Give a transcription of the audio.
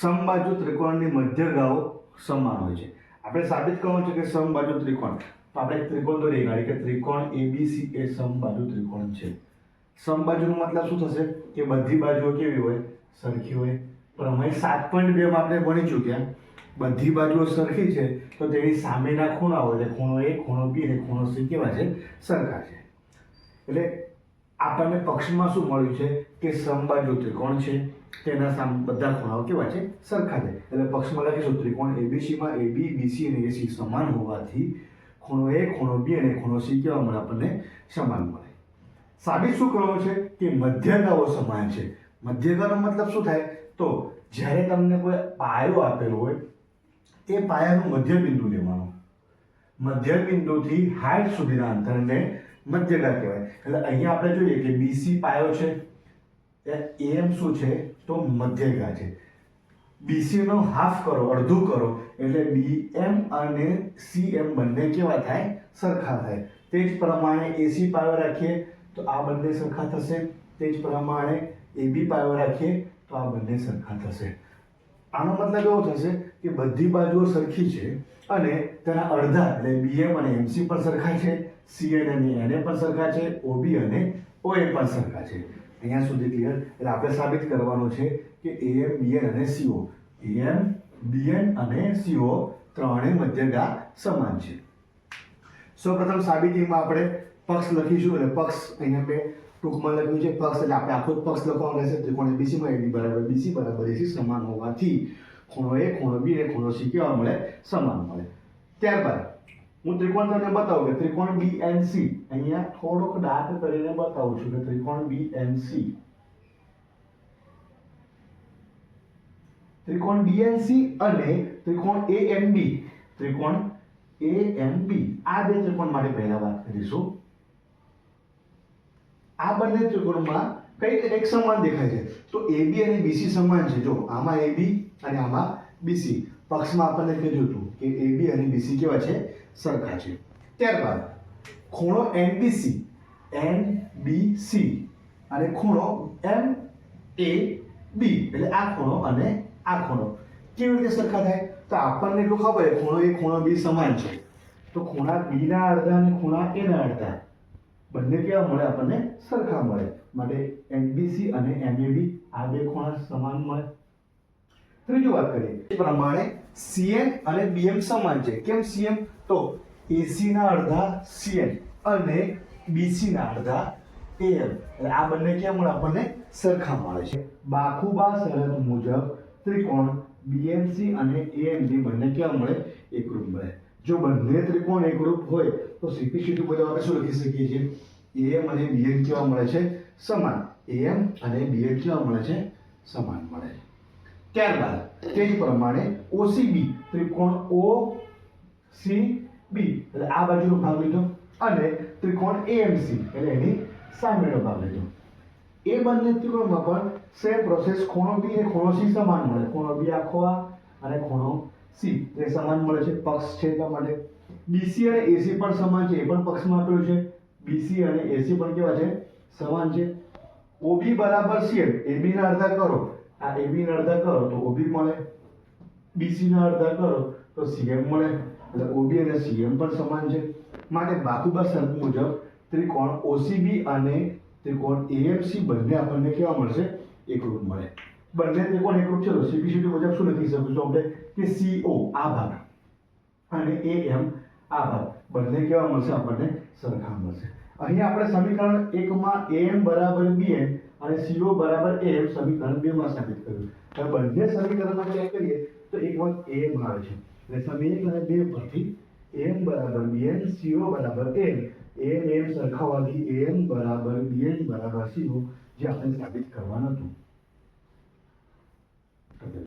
સમબાજુ ત્રિકોણની મધ્યગાઓ સમાન હોય છે. આપણે સાબિત કરવાનું છે કે સમબાજુ ત્રિકોણ. તો આપણે એક ત્રિકોણ દોરી કાઢી કે ત્રિકોણ એબીસી એ સમબાજુ ત્રિકોણ છે. સમબાજુનો મતલબ શું થશે? કે બધી બાજુઓ કેવી હોય? સરખી હોય. પ્રમેય સાત પોઈન્ટ બેમાં આપણે ભણી ચૂક્યા બધી બાજુઓ સરખી છે, તો તેની સામેના ખૂણા હોય એટલે ખૂણો એ ખૂણો બી અને ખૂણો સી કેવા છે? સરખા છે. એટલે આપણને પક્ષમાં શું મળ્યું છે? કે સમબાજુ ત્રિકોણ છે. તેના સામ બધા ખૂણાઓ કેવા છે? સરખા છે. એટલે પક્ષમાં લખીશું, ત્રિકોણ એબીસીમાં એબી બીસી અને એસી સમાન હોવાથી ખૂણો એ ખૂણો બી અને ખૂણો સી કેવા મળે? આપણને સમાન મળે. સાબિત શું કરવાનું છે? કે મધ્યગાઓ સમાન છે. મધ્યગાનો મતલબ શું થાય? તો જ્યારે તમને કોઈ પાયો આપેલો હોય તે પાયાનું મધ્ય બિંદુ લેવાનું. મધ્ય બિંદુથી હાઈટ સુધીના અંતરને મધ્યગા કહેવાય. એટલે અહીંયા આપણે જોઈએ કે બીસી પાયો છે. એમ શું છે? તો મધ્યગા છે. બીસીનો હાફ કરો, અડધું કરો, એટલે બી એમ અને સી એમ બંને કેવા થાય? સરખા થાય. તે જ પ્રમાણે એસી પાયો રાખીએ, તો આ બંને સરખા થશે. તે જ પ્રમાણે એબી પાયો રાખીએ, તો આ બંને સરખા થશે. આનો મતલબ એવો થશે કે બધી બાજુઓ સરખી છે અને તેના અડધા, એટલે બીએમ અને એમસી પણ સરખા છે. સીએન અને એને પણ સરખા છે ઓબી અને ઓએ પણ સરખા છે. અહીંયા સુધી ક્લિયર એટલે આપણે સાબિત કરવાનું છે કે એએમ બીએન અને સીઓ એએમ બીએન અને સીઓ ત્રણેય મધ્યગા સમાન છે. સૌપ્રથમ સાબિતીમાં આપણે પક્ષ લખીશું, એટલે પક્ષ અહીંયા મેં ટૂંકમાં લખ્યું છે, પક્ષ, એટલે આપણે આખો પક્ષ લખવાનો રહેશે. ત્રિકોણ બીસીમાં એબી બરાબર બીસી બરાબર એસી સમાન હોવાથી ખૂણો એ ખૂણો બી અને ખૂણો સી કેવા મળે, સમાન મળે. ત્યારબાદ હું ત્રિકોણ તમને બતાવું કે ત્રિકોણ બી એન સી અહીંયા થોડોક ડાર્ક કરીને બતાવું છું કે ત્રિકોણ બી એન સી ત્રિકોણ બીએનસી અને ત્રિકોણ એ એન બી ત્રિકોણ એ એન બી આ બે ત્રિકોણ માટે પહેલા વાત કરીશું. આ બંને ત્રિકોણમાં કઈ એક સમાન દેખાય છે? તો એબી અને બીસી સમાન છે. જો, આમાં એબી અને આમાં બીસી પક્ષમાં આપણને કીધું હતું કે એબી અને બીસી કેવા છે? સરખા છે. ત્યારબાદ ખૂણો NBC NBC અને ખૂણો એમ એ બી એટલે આ ખૂણો અને આ ખૂણો. કેવી રીતે સરખા થાય? તો આપણને એટલું ખબર ખૂણો એ ખૂણો બી સમાન છે. તો ખૂણા બીના અડધા અને ખૂણા એના અડધા. બંને કેવા મળે? આપણને સરખા મળે. માટે એનબીસી અને MAB આ બે ખૂણા સમાન મળે. ત્રીજી વાત કરીએ. એ પ્રમાણે સીએન અને બીએમ સમાન છે. કેમ સીએમ? તો એસીના અડધા સીએન અને બીસીના અડધા એએમ. એટલે આ બંને કેમ આપણને સરખા મળે છે. બાખુબા શરત મુજબ ત્રિકોણ બીએમસી અને એએમસી બંને કેવા મળે? એકરૂપ મળે. જો બંને ત્રિકોણ એકરૂપ હોય, તો સીપી સીટુ બધા આપણે શું લખી શકીએ છીએ? એએમ અને બીએમ કેવા મળે છે? સમાન. એએમ અને બીએમ કેવા મળે છે? સમાન મળે છે. ત્યારબાદ તે જ પ્રમાણે ઓસીબી ત્રિકોણ ઓ સી બી એટલે આ બાજુનો ભાગ લીધો અને ત્રિકોણ એએમસી એટલે એની સામેનો ભાગ લીધો. એ બંને ત્રિકોણમાં પણ સેમ પ્રોસેસ ખૂણો બી અને ખૂણો સી સમાન મળે. ખૂણો બી આખો આ અને ખૂણો સી એ સમાન મળે છે. પક્ષ છે એટલા માટે. બીસી અને એસી પણ સમાન છે, એ પણ પક્ષમાં આપેલું છે. બીસી અને એસી પણ કેવા છે? સમાન છે. ઓબી બરાબર CM એબીના અડધા કરો. આ એબી ના અડધા કરો તો ઓબી મળે. બીસી ના અડધા કરો તો સીએમ મળે. એટલે ઓબી અને સીએમ પણ સમાન છે. માટે બાકુબા શરત મુજબ ત્રિકોણ ઓસીબી અને ત્રિકોણ એએફસી બંને આપણને કેવા મળશે? એકરૂપ મળે. બંને ત્રિકોણ એકરૂપ છે તો સીબીસીટી મુજબ શું લખી શકું છું આપણે? કે સીઓ આ ભાગ. અને AM આ ભાગ. બંને કેવા મળશે? આપણને સરખા મળશે. અહીં આપણે સમીકરણ એકમાં AM બરાબર બીએમ અને CO બરાબર AM સમીકરણ બે માં સાબિત કર્યું. હવે બંને સમીકરણમાં ચેક કરીએ, તો એક વખત AM આવે છે. એટલે સમીકરણ અને બે પરથી AM બરાબર BN CO બરાબર AM AM AM સરખાવાથી AM બરાબર BN બરાબર CO જે આપણે સાબિત કરવાનું હતું.